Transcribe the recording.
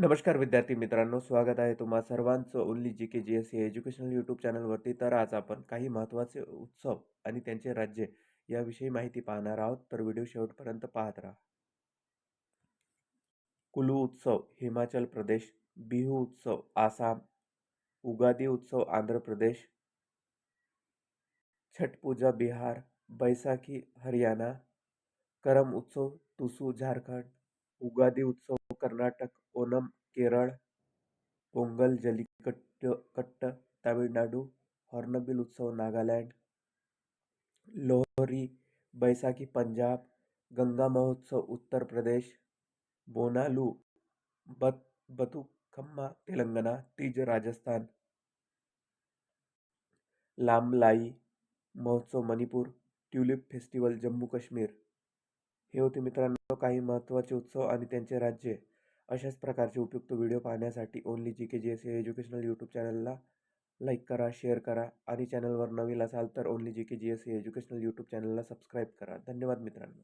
नमस्कार विद्यार्थी मित्रांनो स्वागत आहे तुम्हा सर्वांचं only G K G S C educational YouTube चॅनलवरती. तर आज आपण काही महत्त्वाचे उत्सव आणि त्यांचे राज्य याविषयी माहिती पाहणार आहोत. तर व्हिडिओ शेवटपर्यंत पाहत राहा. कुलू उत्सव हिमाचल प्रदेश. बिहू उत्सव आसाम. उगादी उत्सव आंध्र प्रदेश. छठ पूजा बिहार. बैसाखी हरियाणा. करम उत्सव तुसू झारखंड. उगादी उत्सव कर्नाटक ओनम केरळ पोंगल जलिकट्ट कट्ट तामिळनाडू हॉर्नबिल उत्सव नागालँड लोहरी बैसाखी पंजाब गंगा महोत्सव उत्तर प्रदेश बोनालू बत बतुखम्मा तेलंगणा तीज राजस्थान लामलाई महोत्सव मणिपूर ट्युलिप फेस्टिवल जम्मू काश्मीर हे होते मित्रांनो काही महत्त्वाचे उत्सव आणि त्यांचे राज्य. अशाच प्रकारचे उपयुक्त व्हिडिओ पाहण्यासाठी only G K G S educational YouTube चॅनलला लाईक करा शेअर करा आणि चॅनलवर नवीन असाल तर only G K G S educational YouTube चॅनलला सबस्क्राईब करा. धन्यवाद मित्रांनो.